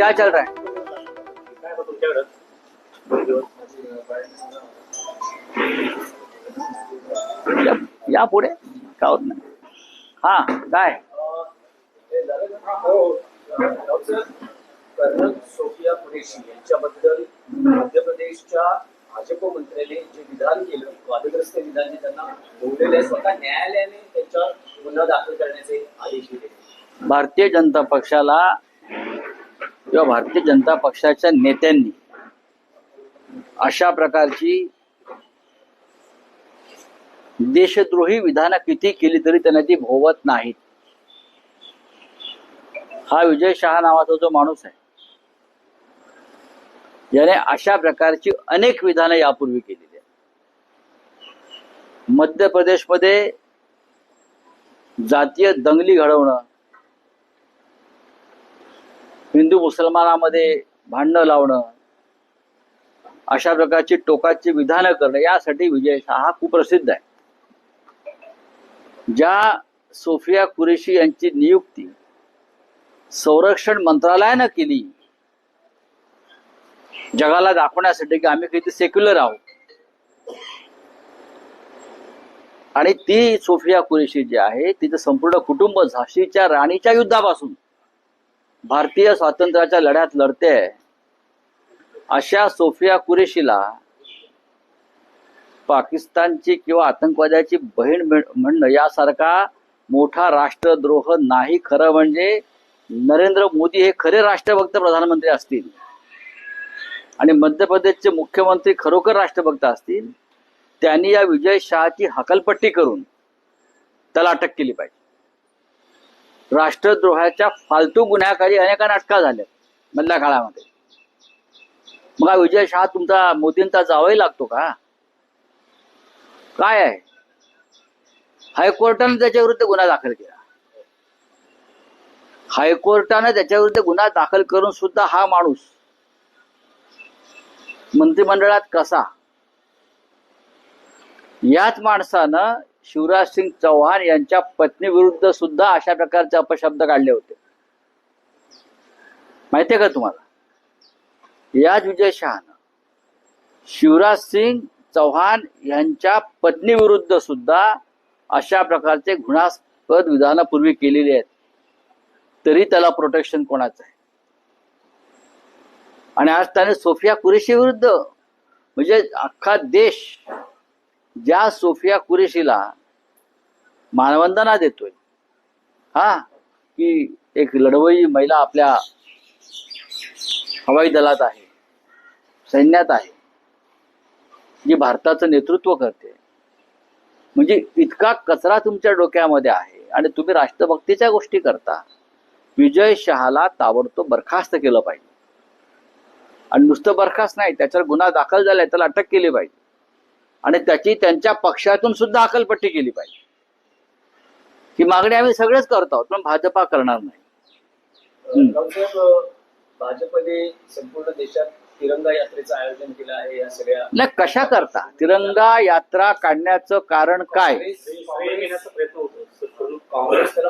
क्या चल रहा है? तुमच्याकडं या, या पुढे? काय होत नाही? हा काय कर्नल सोफिया कुरेशी यांच्याबद्दल मध्य प्रदेशच्या भाजप मंत्र्याने जे विधान केलं वादग्रस्त विधान जे त्यांना बोललेलं स्वतः न्यायालयाने त्यांच्यावर गुन्हा दाखल करण्याचे आदेश दिले भारतीय जनता पक्षाला किंवा भारतीय जनता पक्षाच्या नेत्यांनी अशा प्रकारची देशद्रोही विधानं किती केली तरी त्यांना ती भोवत नाहीत. हा विजय शहा नावाचा जो माणूस आहे याने अशा प्रकारची अनेक विधानं यापूर्वी केलेली आहेत. मध्य प्रदेशमध्ये जातीय दंगली घडवणं हिंदू मुसलमानामध्ये भांडणं लावणं अशा प्रकारची टोकाची विधानं करणं यासाठी विजय शाह हा कुप्रसिद्ध आहे. ज्या सोफिया कुरेशी यांची नियुक्ती संरक्षण मंत्रालयानं केली जगाला दाखवण्यासाठी की आम्ही किती सेक्युलर आहोत. आणि ती सोफिया कुरेशी जी आहे तिचं संपूर्ण कुटुंब झाशीच्या राणीच्या युद्धापासून भारतीय स्वातंत्र्याच्या लढ्यात लढते. अशा सोफिया कुरेशीला पाकिस्तानची किंवा आतंकवाद्याची बहीण म्हणणं यासारखा मोठा राष्ट्रद्रोह नाही. खरं म्हणजे नरेंद्र मोदी हे खरे राष्ट्रभक्त प्रधानमंत्री असतील. आणि मध्य प्रदेशचे मुख्यमंत्री खरोखर राष्ट्रभक्त असतील. त्यांनी या विजय शहाची हकलपट्टी करून त्याला अटक केली पाहिजे. राष्ट्रद्रोहाच्या फालतू गुन्ह्याखाली अनेकांना अटका झाल्या मधल्या काळामध्ये. मग हा विजय शहा तुमचा मोदींचा जावाही लागतो का? काय आहे? हायकोर्टाने त्याच्याविरुद्ध गुन्हा दाखल केला. हायकोर्टाने त्याच्याविरुद्ध गुन्हा दाखल करून सुद्धा हा माणूस मंत्रिमंडळात कसा? याच माणसानं शिवराज सिंग चौहान यांच्या पत्नी विरुद्ध सुद्धा अशा प्रकारचे अपशब्द काढले होते. माहितीये का तुम्हाला? याच विजय शहानं शिवराज सिंग चौहान यांच्या पत्नी विरुद्ध सुद्धा अशा प्रकारचे घृणास्पद विधानं पूर्वी केलेली आहेत. तरी त्याला प्रोटेक्शन कोणाचं आहे? आणि आज त्याने सोफिया कुरेशी विरुद्ध म्हणजे अख्खा देश ज्या सोफिया कुरेशीला मानवंदना देतोय हा की एक लढवई महिला आपल्या हवाई दलात आहे सैन्यात आहे जी भारताचं नेतृत्व करते. म्हणजे इतका कचरा तुमच्या डोक्यामध्ये आहे आणि तुम्ही राष्ट्रभक्तीच्या गोष्टी करता विजय शहाला ताबडतोब बरखास्त केलं पाहिजे. आणि नुसतं बरखास्त नाही त्याच्यावर गुन्हा दाखल झालाय त्याला अटक केली पाहिजे. आणि त्याची त्यांच्या पक्षातून सुद्धा अकलपट्टी केली पाहिजे. ही मागणी आम्ही सगळेच करत आहोत पण भाजपा करणार नाही. भाजपने संपूर्ण देशात तिरंगा यात्रेचं आयोजन केलं आहे या सगळ्या नाही कशा करता? तिरंगा यात्रा काढण्याचं कारण काय?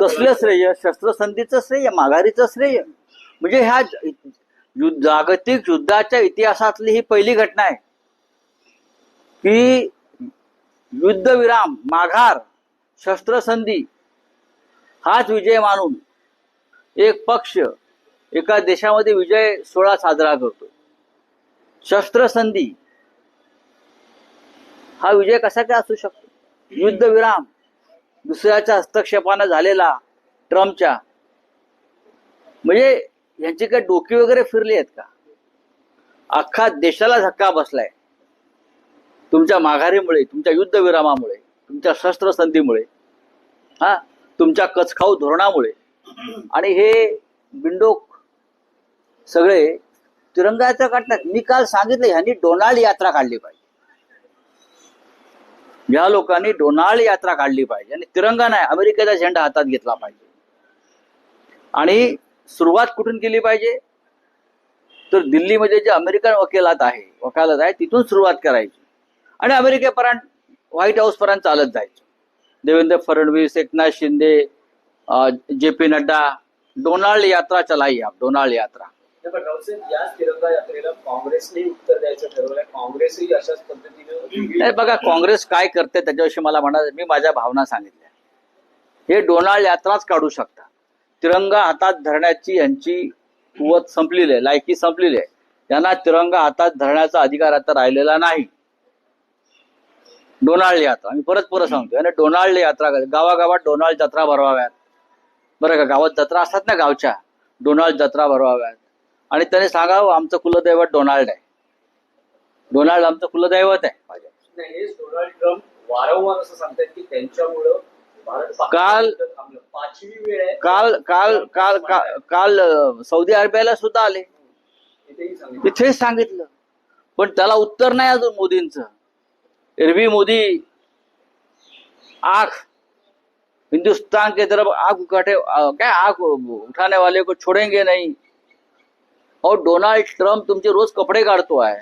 कसलं श्रेय? शस्त्रसंधीचं श्रेय? माघारीचं श्रेय? म्हणजे ह्या जागतिक युद्धाच्या इतिहासातली ही पहिली घटना आहे. की युद्धविराम माघार शस्त्रसंधी हाच विजय मानून एक पक्ष एका देशामध्ये विजय सोहळा साजरा करतो. शस्त्रसंधी हा विजय कसा काय असू शकतो? युद्धविराम दुसऱ्याच्या हस्तक्षेपानं झालेला ट्रम्पच्या. म्हणजे यांची काही डोकी वगैरे फिरली आहेत का? अख्खा देशाला धक्का बसलाय. तुमच्या माघारीमुळे तुमच्या युद्धविरामामुळे तुमच्या शस्त्रसंधीमुळे हा तुमच्या कचखाऊ धोरणामुळे. आणि हे बिंडोक सगळे तिरंगाचं काढतात. मी काल सांगितलं ह्यांनी डोनाल्ड यात्रा काढली पाहिजे. या लोकांनी डोनाल्ड यात्रा काढली पाहिजे. आणि तिरंगा नाही अमेरिकेचा झेंडा हातात घेतला पाहिजे. आणि सुरुवात कुठून केली पाहिजे? तर दिल्लीमध्ये जे अमेरिकन वकिलात आहे वकालत आहे तिथून सुरुवात करायची. आणि अमेरिकेपर्यंत व्हाईट हाऊस पर्यंत चालत जायचं. Devendra Fadnavis Eknath Shinde J P Nadda Donald यात्रा चलाई आप डोनाल्ड यात्रा. नाही बघा काँग्रेस काय करते त्याच्याविषयी मला म्हणा मी माझ्या भावना सांगितल्या. हे डोनाल्ड यात्राच काढू शकता. तिरंगा हातात धरण्याची यांची कुवत संपलेली आहे लायकी संपलेली आहे. त्यांना तिरंगा हातात धरण्याचा अधिकार आता राहिलेला नाही. डोनाल्ड यात्रा. मी परत परत सांगतो आणि डोनाल्ड यात्रा. गावागावात डोनाल्ड जत्रा भरवाव्यात. बरं का गावात जत्रा असतात ना गावच्या? डोनाल्ड जत्रा भरवाव्यात. आणि त्याने सांगावं आमचं कुलदैवत डोनाल्ड आहे. डोनाल्ड आमचं कुलदैवत आहे. माझ्या नाही, हेच डोनाल्ड ट्रम्प वारंवार असं सांगतात की त्यांच्यामुळं भारत काल- काल काल काल काल सौदी अरेबियाला सुद्धा आले. तिथेच सांगितलं. पण त्याला उत्तर नाही अजून मोदींचं. एरवी मोदी आख हिंदुस्तान के तरफ आग उठाटे क्या आग उठाने वाले को छोडेंगे नहीं? और डोनाल्ड ट्रम्प तुमचे रोज कपडे काढतो आहे।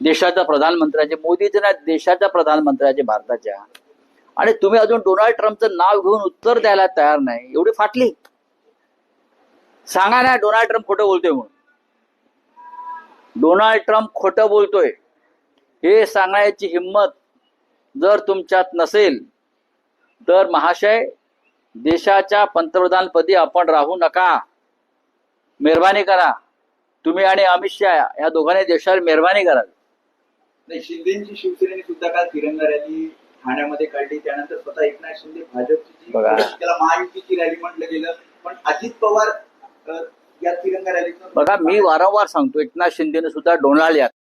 देशाच्या प्रधानमंत्र्याचे मोदीचे नाही देशाच्या प्रधानमंत्र्याचे भारताच्या. आणि तुम्ही अजून डोनाल्ड ट्रम्पचं नाव घेऊन उत्तर द्यायला तयार नाही एवढी फाटली. सांगा ना डोनाल्ड ट्रम्प खोटं बोलतोय म्हणून. डोनाल्ड ट्रम्प खोटं बोलतोय. हे सांगण्याची हिंमत जर तुमच्यात नसेल तर महाशय देशाच्या पंतप्रधानपदी आपण राहू नका. मेहरबानी करा. तुम्ही आणि अमित शहा या दोघांनी देशावर मेहरबानी करा. नाही शिंदेची शिवसेनेने सुद्धा काल तिरंगा रॅली ठाण्यामध्ये काढली. त्यानंतर स्वतः एकनाथ शिंदे भाजपची. त्याला महायुतीची रॅली म्हटलं गेलं. पण अजित पवार या तिरंगा रॅलीतून बघा मी वारंवार सांगतो एकनाथ शिंदेने सुद्धा डोनाल्ड यात्रा